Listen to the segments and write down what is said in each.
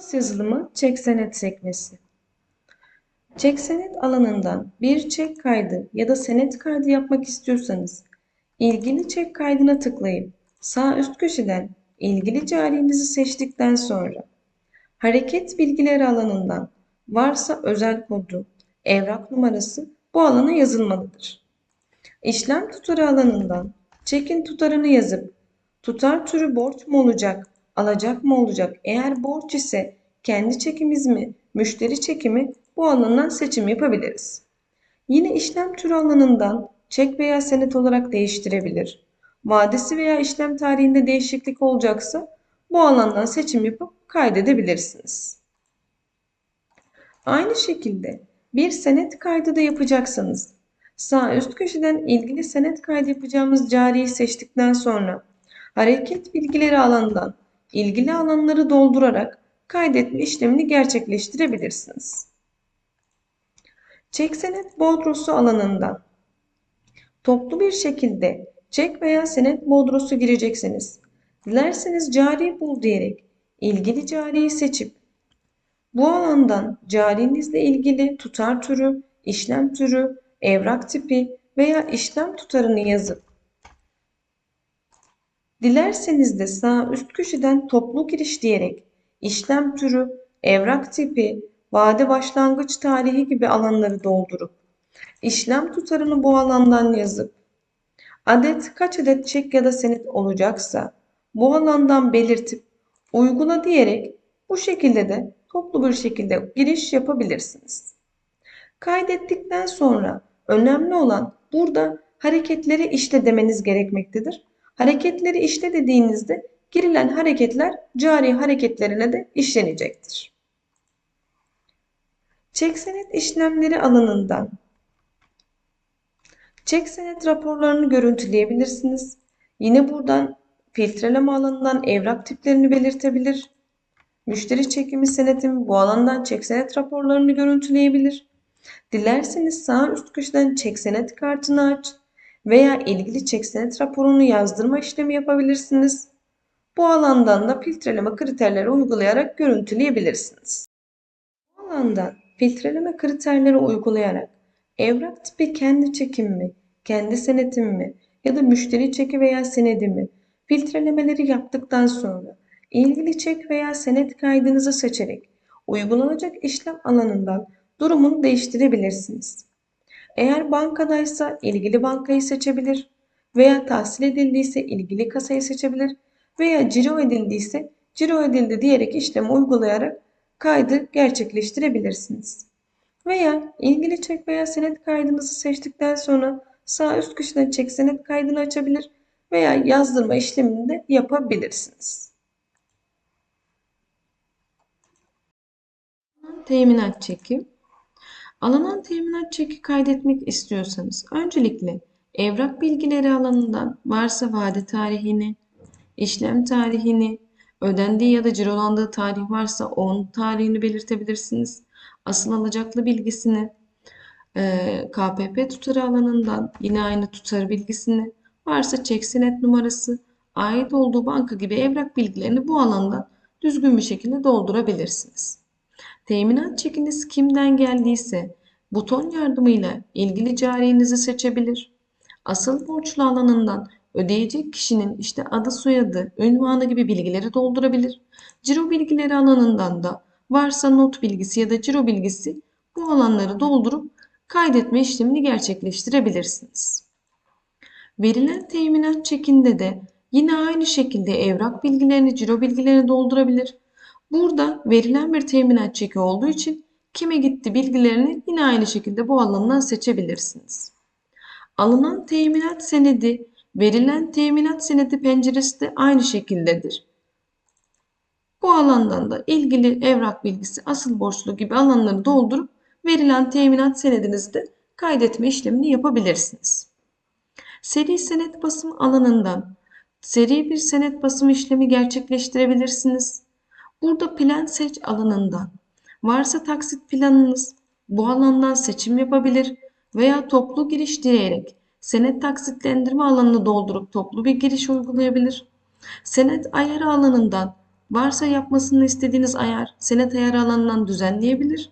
Faz yazılımı çek senet sekmesi. Çek senet alanından bir çek kaydı ya da senet kaydı yapmak istiyorsanız ilgili çek kaydına tıklayıp sağ üst köşeden ilgili carinizi seçtikten sonra hareket bilgileri alanından varsa özel kodu, evrak numarası bu alana yazılmalıdır. İşlem tutarı alanından çekin tutarını yazıp tutar türü borç mu olacak, alacak mı olacak? Eğer borç ise kendi çekimiz mi, müşteri çekimi bu alandan seçim yapabiliriz. Yine işlem türü alanından çek veya senet olarak değiştirebilir. Vadesi veya işlem tarihinde değişiklik olacaksa bu alandan seçim yapıp kaydedebilirsiniz. Aynı şekilde bir senet kaydı da yapacaksanız sağ üst köşeden ilgili senet kaydı yapacağımız cariyi seçtikten sonra hareket bilgileri alanından ilgili alanları doldurarak kaydetme işlemini gerçekleştirebilirsiniz. Çek senet bordrosu alanından toplu bir şekilde çek veya senet bordrosu gireceksiniz. Dilerseniz cari bul diyerek ilgili cariyi seçip bu alandan carinizle ilgili tutar türü, işlem türü, evrak tipi veya işlem tutarını yazıp dilerseniz de sağ üst köşeden toplu giriş diyerek işlem türü, evrak tipi, vade başlangıç tarihi gibi alanları doldurup işlem tutarını bu alandan yazıp adet kaç adet çek ya da senet olacaksa bu alandan belirtip uygula diyerek bu şekilde de toplu bir şekilde giriş yapabilirsiniz. Kaydettikten sonra önemli olan burada hareketleri işle demeniz gerekmektedir. Hareketleri işle dediğinizde girilen hareketler cari hareketlerine de işlenecektir. Çek senet işlemleri alanından çek senet raporlarını görüntüleyebilirsiniz. Yine buradan filtreleme alanından evrak tiplerini belirtebilir. Müşteri çekimi senetim bu alandan çek senet raporlarını görüntüleyebilir. Dilerseniz sağ üst köşeden çek senet kartını aç veya ilgili çek senet raporunu yazdırma işlemi yapabilirsiniz. Bu alandan da filtreleme kriterleri uygulayarak görüntüleyebilirsiniz. Bu alandan filtreleme kriterleri uygulayarak evrak tipi kendi çekim mi, kendi senetim mi ya da müşteri çeki veya senedi mi filtrelemeleri yaptıktan sonra ilgili çek veya senet kaydınızı seçerek uygulanacak işlem alanından durumunu değiştirebilirsiniz. Eğer bankadaysa ilgili bankayı seçebilir veya tahsil edildiyse ilgili kasayı seçebilir veya ciro edildiyse ciro edildi diyerek işlemi uygulayarak kaydı gerçekleştirebilirsiniz. Veya ilgili çek veya senet kaydınızı seçtikten sonra sağ üst köşeden çek senet kaydını açabilir veya yazdırma işlemini de yapabilirsiniz. Teminat çeki Alınan teminat çeki kaydetmek istiyorsanız öncelikle evrak bilgileri alanından varsa vade tarihini, işlem tarihini, ödendiği ya da cirolandığı tarih varsa onun tarihini belirtebilirsiniz. Asıl alacaklı bilgisini, e, KPP tutarı alanından yine aynı tutarı bilgisini, varsa çek senet numarası, ait olduğu banka gibi evrak bilgilerini bu alanda düzgün bir şekilde doldurabilirsiniz. Teminat çekiniz kimden geldiyse buton yardımıyla ilgili carinizi seçebilir. Asıl borçlu alanından ödeyecek kişinin işte adı soyadı, ünvanı gibi bilgileri doldurabilir. Ciro bilgileri alanından da varsa not bilgisi ya da ciro bilgisi bu alanları doldurup kaydetme işlemini gerçekleştirebilirsiniz. Verilen teminat çekinde de yine aynı şekilde evrak bilgilerini, ciro bilgilerini doldurabilir. Burada verilen bir teminat çeki olduğu için kime gitti bilgilerini yine aynı şekilde bu alandan seçebilirsiniz. Alınan teminat senedi, verilen teminat senedi penceresi de aynı şekildedir. Bu alandan da ilgili evrak bilgisi, asıl borçlu gibi alanları doldurup verilen teminat senedinizi de kaydetme işlemini yapabilirsiniz. Seri senet basım alanından seri bir senet basım işlemi gerçekleştirebilirsiniz. Burada plan seç alanından varsa taksit planınız bu alandan seçim yapabilir veya toplu giriş diyerek senet taksitlendirme alanını doldurup toplu bir giriş uygulayabilir. Senet ayarı alanından varsa yapmasını istediğiniz ayar senet ayarı alanından düzenleyebilir.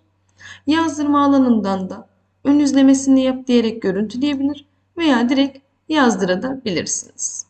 Yazdırma alanından da ön izlemesini yap diyerek görüntüleyebilir veya direkt yazdırabilirsiniz.